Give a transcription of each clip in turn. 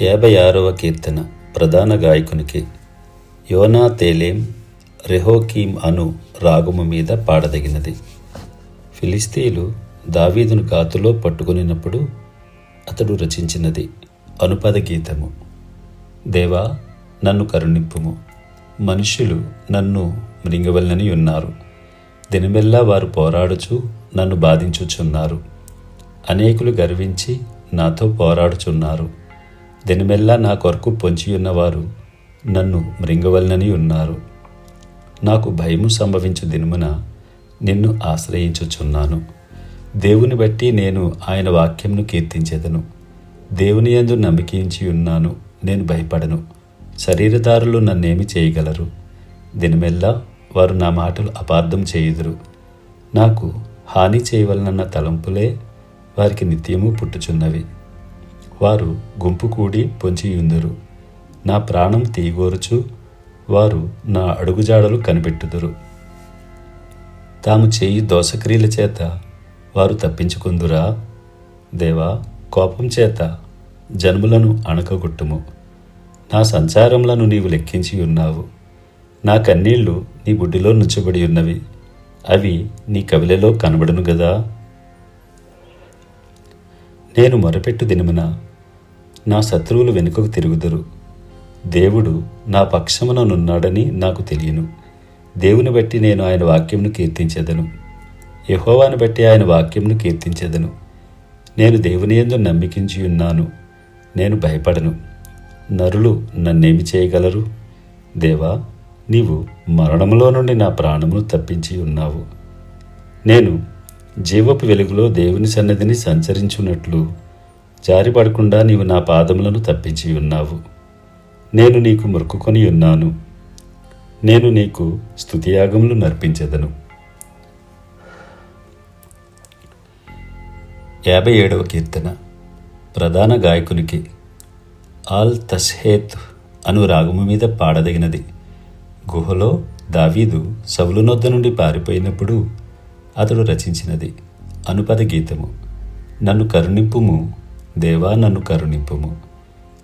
యాభై ఆరవ కీర్తన ప్రధాన గాయకునికి యోనా తేలేం రెహోకీమ్ అను రాగము మీద పాడదగినది. ఫిలిస్తీలు దావీదును కాతులో పట్టుకొనినప్పుడు అతడు రచించినది అనుపద గీతము. దేవా నన్ను కరుణింపుము. మనుషులు నన్ను మృంగవల్లని ఉన్నారు. దినమెల్లా వారు పోరాడుచు నన్ను బాధించుచున్నారు. అనేకులు గర్వించి నాతో పోరాడుచున్నారు. దినమెల్లా నా కొరకు పొంచియున్నవారు నన్ను మృంగవలనని ఉన్నారు. నాకు భయము సంభవించు దినమున నిన్ను ఆశ్రయించుచున్నాను. దేవుని బట్టి నేను ఆయన వాక్యంను కీర్తించేదను. దేవుని యందు నమ్మకించి ఉన్నాను నేను భయపడను. శరీరదారులు నన్నేమి చేయగలరు? దినమెల్లా వారు నా మాటలు అపార్థం చేయుదురు. నాకు హాని చేయవలనన్న తలంపులే వారికి నిత్యము పుట్టుచున్నవి. వారు గుంపు కూడి పొంచియుందురు నా ప్రాణం తీగోరుచు వారు నా అడుగుజాడలు కనిపెట్టుదురు. తాము చేయి దోషక్రియల చేత వారు తప్పించుకుందురా? దేవా కోపం చేత జన్ములను అణకగొట్టుము. నా సంచారములను నీవు లెక్కించి ఉన్నావు. నా కన్నీళ్ళు నీ బుడ్డిలో నుంచబడి ఉన్నవి. అవి నీ కవిలలో కనబడును గదా? నేను మొరపెట్టు దినమున నా శత్రువులు వెనుకకు తిరుగుదురు. దేవుడు నా పక్షముననున్నాడని నాకు తెలియను. దేవుని బట్టి నేను ఆయన వాక్యంను కీర్తించెదను. యహోవాను బట్టి ఆయన వాక్యంను కీర్తించెదను. నేను దేవుని ఎందు నమ్మికించి ఉన్నాను. నేను భయపడను. నరులు నన్నేమి చేయగలరు? దేవా నీవు మరణములో నుండి నా ప్రాణమును తప్పించి ఉన్నావు. నేను జీవపు వెలుగులో దేవుని సన్నదిని సంచరించున్నట్లు జారిపడకుండా నీవు నా పాదములను తప్పించి ఉన్నావు. నేను నీకు మొక్కుకొని ఉన్నాను. నేను నీకు స్తుతియాగములు నర్పించెదను. యాభై ఏడవ కీర్తన. ప్రధాన గాయకునికి ఆల్ తస్హేత్ అను రాగము మీద పాడదగినది. గుహలో దావీదు సవులునొద్ద నుండి పారిపోయినప్పుడు అతడు రచించినది. అనుపద గీతము. నన్ను కరుణింపుము దేవా నన్ను కరుణింపుము.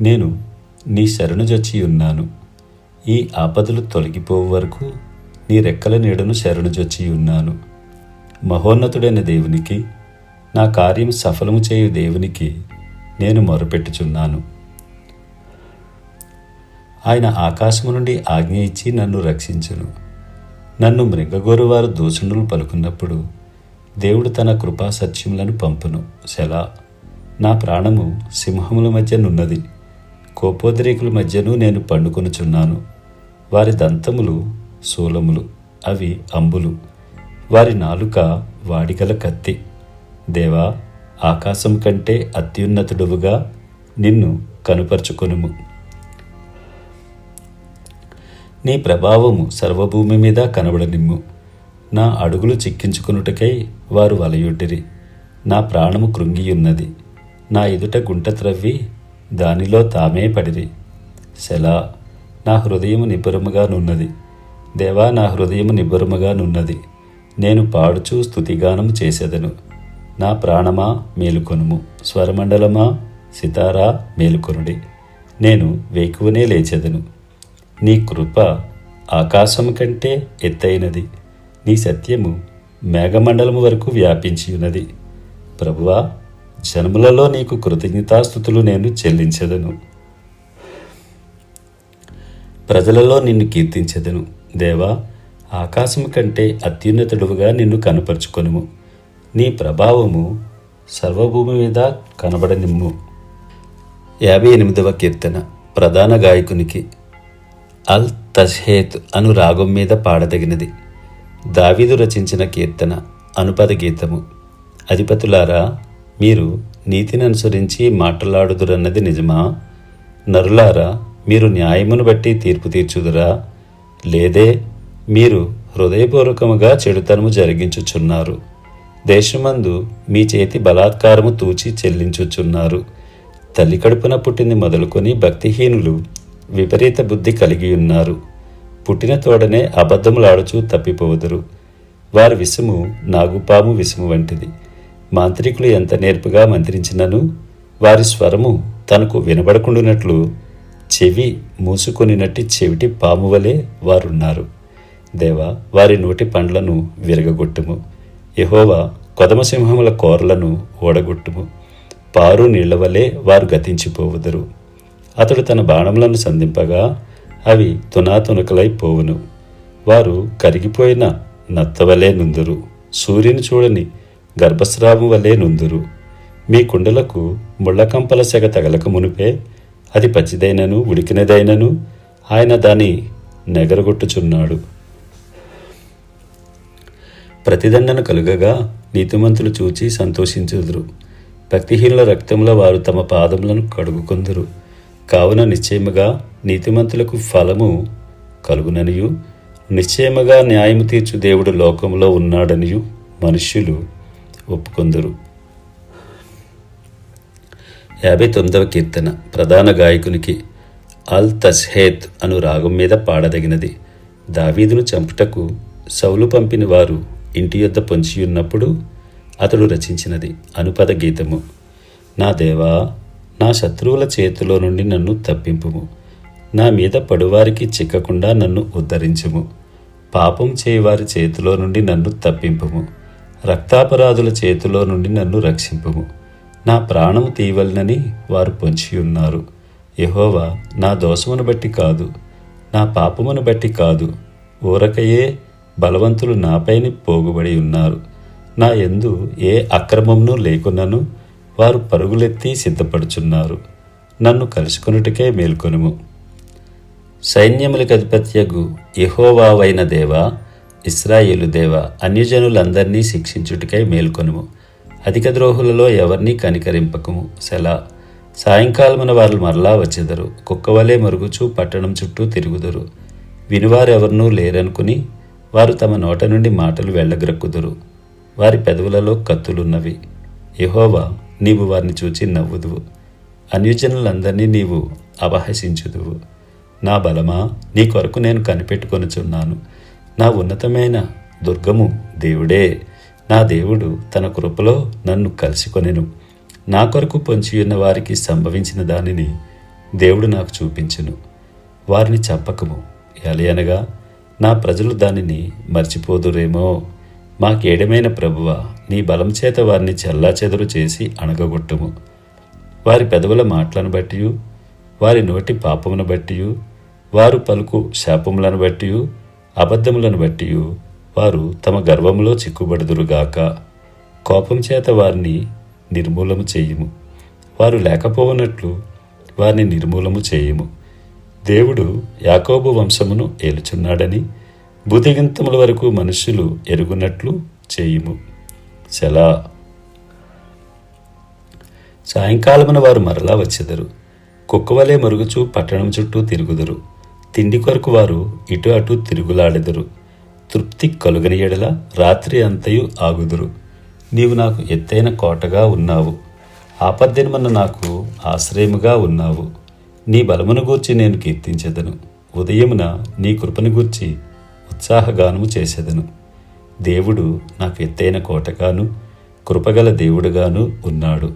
నేను నీ శరణుజొచ్చి ఉన్నాను. ఈ ఆపదలు తొలగిపోవు వరకు నీ రెక్కల నీడను శరణుజొచ్చి ఉన్నాను. మహోన్నతుడైన దేవునికి నా కార్యం సఫలము చేయు దేవునికి నేను మొరపెట్టుచున్నాను. ఆయన ఆకాశము నుండి ఆజ్ఞ ఇచ్చి నన్ను రక్షించును. నన్ను మృగగోరువారు దూషణులు పలుకున్నప్పుడు దేవుడు తన కృపా సత్యములను పంపును. శలా నా ప్రాణము సింహముల మధ్యనున్నది కోపోద్రేకుల మధ్యను నేను పండుకొనుచున్నాను. వారి దంతములు శూలములు అవి అంబులు. వారి నాలుక వాడిగల కత్తి. దేవా ఆకాశం కంటే అత్యున్నతుడువుగా నిన్ను కనుపరుచుకొనుము. నీ ప్రభావము సర్వభూమి మీద కనబడనిమ్ము. నా అడుగులు చిక్కించుకొనుటకై వారు వలయుడిరి నా ప్రాణము కృంగియున్నది. నా ఎదుట గుంట త్రవ్వి దానిలో తామే పడిరి. శలా నా హృదయము నిబ్బరముగా నున్నది. దేవా నా హృదయము నిబ్బరముగా నున్నది. నేను పాడుచూ స్థుతిగానం చేసేదను. నా ప్రాణమా మేలుకొనుము. స్వరమండలమా సితారా మేలుకొనుడి. నేను వేకువనే లేచెదను. నీ కృప ఆకాశము కంటే ఎత్తైనది నీ సత్యము మేఘమండలము వరకు వ్యాపించి ఉన్నది ప్రభువా జన్మలలో నీకు కృతజ్ఞతాస్థుతులు నేను చెల్లించదను. ప్రజలలో నిన్ను కీర్తించెదను. దేవా ఆకాశము కంటే అత్యున్నతుడుగా నిన్ను కనపరుచుకొనుము. నీ ప్రభావము సర్వభూమి మీద కనబడనిమ్ము. యాభై ఎనిమిదవ కీర్తన ప్రధాన గాయకునికి అల్ తష్హేత్ అను రాగం మీద పాడదగినది. దావీదు రచించిన కీర్తన అనుపద గీతము. అధిపతులారా మీరు నీతిని అనుసరించి మాట్లాడుదురన్నది నిజమా? నరులారా మీరు న్యాయమును బట్టి తీర్పు తీర్చుదురా? లేదే మీరు హృదయపూర్వకముగా చెడుతనము జరిగించుచున్నారు. దేశమందు మీ చేతి బలాత్కారము తూచి చెల్లించుచున్నారు. తల్లి కడుపున పుట్టింది మొదలుకొని భక్తిహీనులు విపరీత బుద్ధి కలిగి ఉన్నారు. పుట్టిన తోడనే అబద్ధములాడుచూ తప్పిపోదురు. వారి విసుము నాగుపాము విసుము వంటిది. మాంత్రికులు ఎంత నేర్పుగా మంత్రించినను వారి స్వరము తనకు వినబడకుండునట్లు చెవి మూసుకొనినట్టి చెవిటి పాము వలె వారున్నారు. దేవా వారి నోటి పండ్లను విరగగొట్టుము. యహోవా కొదమసింహముల కోరలను ఓడగొట్టుము. పారు నీళ్ళ వలె వారు గతించిపోవుదురు. అతడు తన బాణములను సంధింపగా అవి తునాతునకలై పోవును. వారు కరిగిపోయిన నత్తవలే నుందురు. సూర్యుని చూడని గర్భస్రావం వలె నుందురు. మీ కుండలకు ముళ్ళకంపల సెగ తగలక మునిపే అది పచ్చిదైనను ఉడికినదైనను ఆయన దాని నెగరగొట్టుచున్నాడు. ప్రతిదండన కలుగగా నీతిమంతులు చూచి సంతోషించుదురు. భక్తిహీనుల రక్తంలో వారు తమ పాదములను కడుగుకొందురు. కావున నిశ్చయముగా నీతిమంతులకు ఫలము కలుగుననియు. నిశ్చయముగా న్యాయము తీర్చు దేవుడు లోకంలో ఉన్నాడనియు మనుష్యులు ఒప్పుకొందురు. యాభై తొమ్మిదవ కీర్తన ప్రధాన గాయకునికి అల్ తస్హేత్ అను రాగం మీద పాడదగినది. దావీదును చంపుటకు సౌలు పంపిన వారు ఇంటి యొద్ద పొంచియున్నప్పుడు అతడు రచించినది అనుపద గీతము. నా దేవా నా శత్రువుల చేతిలో నుండి నన్ను తప్పింపుము. నా మీద పడువారికి చిక్కకుండా నన్ను ఉద్ధరించుము. పాపం చేయవారి చేతిలో నుండి నన్ను తప్పింపుము. రక్తాపరాధుల చేతిలో నుండి నన్ను రక్షింపుము. నా ప్రాణము తీవలనని వారు పొంచి ఉన్నారు. యహోవా నా దోషమును బట్టి కాదు నా పాపమును బట్టి కాదు. ఊరకయే బలవంతులు నాపైని పోగుబడి ఉన్నారు. నా ఎందు ఏ అక్రమమును లేకున్నను వారు పరుగులెత్తి సిద్ధపడుచున్నారు. నన్ను కలుసుకొనుటకే మేల్కొనుము. సైన్యములకు అధిపత్యగు యహోవావైన దేవా ఇస్రాయేలు దేవ అన్యజనులందరినీ శిక్షించుటకై మేల్కొనుము. అధిక ద్రోహులలో ఎవరినీ కనికరింపకము? సెలా. సాయంకాలమున వారు మరలా వచ్చెదరు. కుక్కవలే మరుగుచూ పట్టణం చుట్టూ తిరుగుదురు. వినివారెవరినూ లేరనుకుని వారు తమ నోట నుండి మాటలు వెళ్ళగ్రక్కుదురు. వారి పెదవులలో కత్తులున్నవి. యహోవా నీవు వారిని చూచి నవ్వుదువు. అన్యజనులందరినీ నీవు అపహసించుదువు. నా బలమా నీ కొరకు నేను కనిపెట్టుకొనుచున్నాను. నా ఉన్నతమైన దుర్గము దేవుడే. నా దేవుడు తన కృపలో నన్ను కలుసుకొనెను. నా కొరకు పొంచియున్న వారికి సంభవించిన దానిని దేవుడు నాకు చూపించును. వారిని చంపకము. ఎలయనగా నా ప్రజలు దానిని మర్చిపోదురేమో. మాకేడమైన ప్రభువ నీ బలం చేత వారిని చెల్లాచెదరు చేసి అణగగొట్టుము. వారి పెదవుల మాటలను బట్టి వారి నోటి పాపమును బట్టి వారు పలుకు శాపములను బట్టి అబద్ధములను బట్టి వారు తమ గర్వములో చిక్కుబడుదురుగాక. కోపం చేత వారిని నిర్మూలము చేయుము. వారు లేకపోవునట్లు వారిని నిర్మూలము చేయుము. దేవుడు యాకోబు వంశమును ఏలుచున్నాడని బుధిగింతముల వరకు మనుషులు ఎరుగునట్లు చేయుము. సెలా. సాయంకాలమున వారు మరలా వచ్చెదరు. కుక్కవలే మరుగుచూ పట్టణం చుట్టూ తిరుగుదురు. తిండి కొరకు వారు ఇటు అటు తిరుగులాడెదరు. తృప్తి కలుగని ఎడల రాత్రి అంతయు ఆగుదురు. నీవు నాకు ఎత్తైన కోటగా ఉన్నావు. ఆపద్దినమన్న నాకు ఆశ్రయముగా ఉన్నావు. నీ బలమును గూర్చి నేను కీర్తించెదను. ఉదయమున నీ కృపను గూర్చి ఉత్సాహగానము చేసేదను. దేవుడు నాకు ఎత్తైన కోటగాను కృపగల దేవుడుగాను ఉన్నాడు.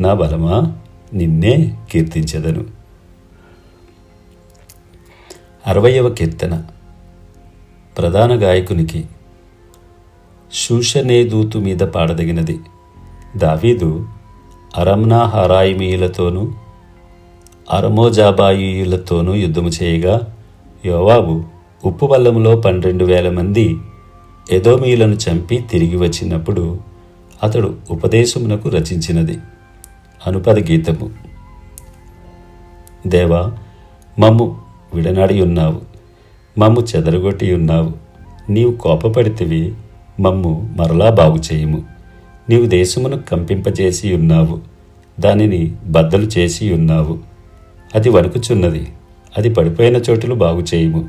నా బలమా? నిన్నే కీర్తించెదను. అరవయవ కీర్తన. ప్రధాన గాయకునికి శూషనేదూతు మీద పాడదగినది. దావీదు అరమ్నా హరాయిమీయులతోనూ అరమోజాబాయియులతోనూ యుద్ధము చేయగా యోవాబు ఉప్పు వల్లములో పన్నెండు వేల మంది ఎదోమీయులను చంపి తిరిగి వచ్చినప్పుడు అతడు ఉపదేశమునకు రచించినది. అనుపద గీతము. దేవా మమ్ము విడనాడి ఉన్నావు. మమ్ము చెదరగొట్టి ఉన్నావు. నీవు కోపపడితివి మమ్ము మరలా బాగు చేయుము. నీవు దేశమును కంపింపజేసి ఉన్నావు. దానిని బద్దలు చేసి ఉన్నావు. అది వణుకుచున్నది. అది పడిపోయిన చోటులు బాగు చేయము.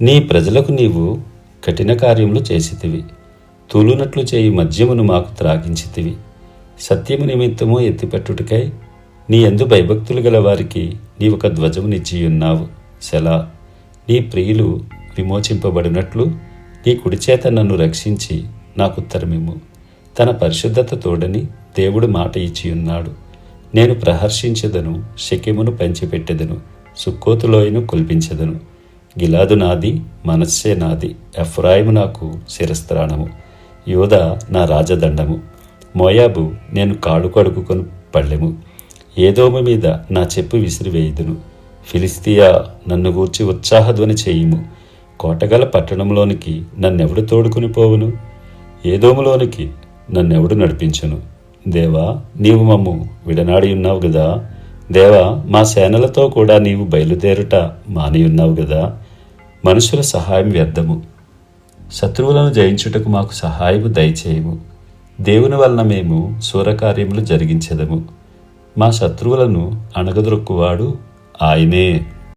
నీ ప్రజలకు నీవు కఠిన కార్యములు చేసితివి. తూలునట్లు చేయి మద్యమును మాకు త్రాగించితివి. సత్యము నిమిత్తము ఎత్తిపెట్టుటకై నీ ఎందు భయభక్తులు గల వారికి నీ ఒక శలా సెలా నీ ప్రియులు విమోచింపబడినట్లు నీ కుడిచేత నన్ను రక్షించి నాకు ఉత్తరమిమ్ము. తన పరిశుద్ధత తోడని దేవుడు మాట ఇచ్చి ఉన్నాడు నేను ప్రహర్షించదను శకిమును పెంచిపెట్టెదను సుక్కోతులోయను కొల్పించెదను. గిలాదు నాది మనస్సే నాది ఎఫ్రాయిము నాకు శిరస్త్రాణము. యోధ నా రాజదండము. మోయాబు నేను కాడు కడుగుకొని పళ్ళెము. ఏదోమ మీద నా చెప్పు విసిరివేయుదును. ఫిలిస్తియా నన్ను గూర్చి ఉత్సాహధ్వని చేయుము. కోటగల పట్టణంలోనికి నన్నెవడు తోడుకుని పోవును? ఏదోములోనికి నన్నెవడు నడిపించును? దేవా నీవు మమ్ము విడనాడి ఉన్నావు గదా? దేవా మా సేనలతో కూడా నీవు బయలుదేరుట మానియున్నావు గదా? మనుషుల సహాయం వ్యర్థము. శత్రువులను జయించుటకు మాకు సహాయము దయచేయము. దేవుని వలన మేము శూరకార్యములు జరిగించెదము. మా శత్రువులను అణగదొరుక్కువాడు ఆయనే